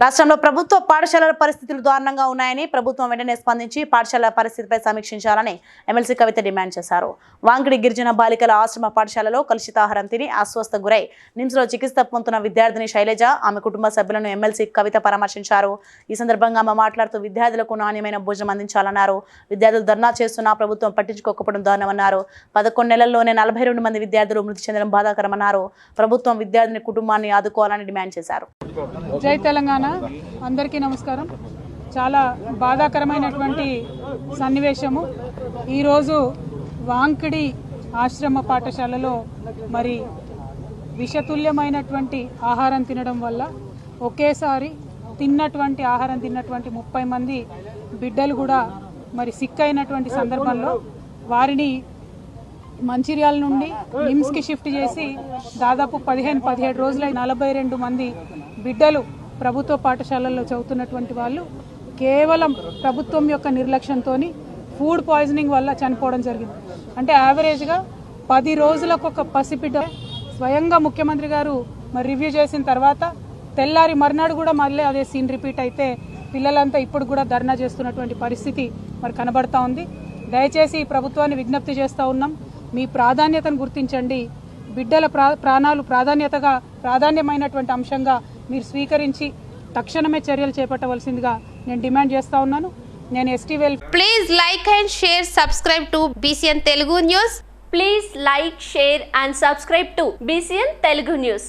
రాష్ట్రంలో ప్రభుత్వ పాఠశాలల పరిస్థితులు దారుణంగా ఉన్నాయని ప్రభుత్వం వెంటనే స్పందించి పాఠశాలల పరిస్థితిపై సమీక్షించాలని ఎమ్మెల్సీ కవిత డిమాండ్ చేశారు. వాంకిడి గిరిజన బాలికల ఆశ్రమ పాఠశాలలో కలుషితాహారం తిని అస్వస్థ గురై నిమ్స్లో చికిత్స పొందుతున్న విద్యార్థిని శైలజ ఆమె కుటుంబ సభ్యులను ఎమ్మెల్సీ కవిత పరామర్శించారు. ఈ సందర్భంగా ఆమె మాట్లాడుతూ విద్యార్థులకు నాణ్యమైన భోజనం అందించాలన్నారు. విద్యార్థులు ధర్నా చేస్తున్నా ప్రభుత్వం పట్టించుకోకపోవడం దారుణమన్నారు. పదకొండు నెలల్లోనే నలభై రెండు మంది విద్యార్థులు మృతి చెందడం బాధాకరమన్నారు. ప్రభుత్వం విద్యార్థిని కుటుంబాన్ని ఆదుకోవాలని డిమాండ్ చేశారు. జై తెలంగాణ. అందరికీ నమస్కారం. చాలా బాధాకరమైనటువంటి సన్నివేశము. ఈరోజు వాంకిడి ఆశ్రమ పాఠశాలలో మరి విషతుల్యమైనటువంటి ఆహారం తినడం వల్ల ఒకేసారి తిన్నటువంటి ఆహారం తిన్నటువంటి ముప్పై మంది బిడ్డలు కూడా మరి సిక్ అయినటువంటి సందర్భంలో వారిని మంచిర్యాల నుండి నిమ్స్కి షిఫ్ట్ చేసి దాదాపు పదిహేను పదిహేడు రోజులై నలభై రెండు మంది బిడ్డలు ప్రభుత్వ పాఠశాలల్లో చదువుతున్నటువంటి వాళ్ళు కేవలం ప్రభుత్వం యొక్క నిర్లక్ష్యంతో ఫుడ్ పాయిజనింగ్ వల్ల చనిపోవడం జరిగింది. అంటే యావరేజ్గా పది రోజులకు ఒక పసిబిడ్డ స్వయంగా ముఖ్యమంత్రి గారు మరి రివ్యూ చేసిన తర్వాత తెల్లారి మర్నాడు కూడా మళ్ళీ అదే సీన్ రిపీట్ అయితే పిల్లలంతా ఇప్పుడు కూడా ధర్నా చేస్తున్నటువంటి పరిస్థితి మరి కనబడతా ఉంది. దయచేసి ప్రభుత్వాన్ని విజ్ఞప్తి చేస్తూ ఉన్నాం. మీ ప్రాధాన్యతను గుర్తించండి. బిడ్డల ప్రా ప్రాణాలు ప్రాధాన్యతగా ప్రాధాన్యమైనటువంటి అంశంగా మీరు స్వీకరించి తక్షణమే చర్యలు చేపట్టవలసిందిగా నేను డిమాండ్ చేస్తా ఉన్నాను. నేను ST well please like and share subscribe to BCN Telugu news please like share and subscribe to BCN Telugu news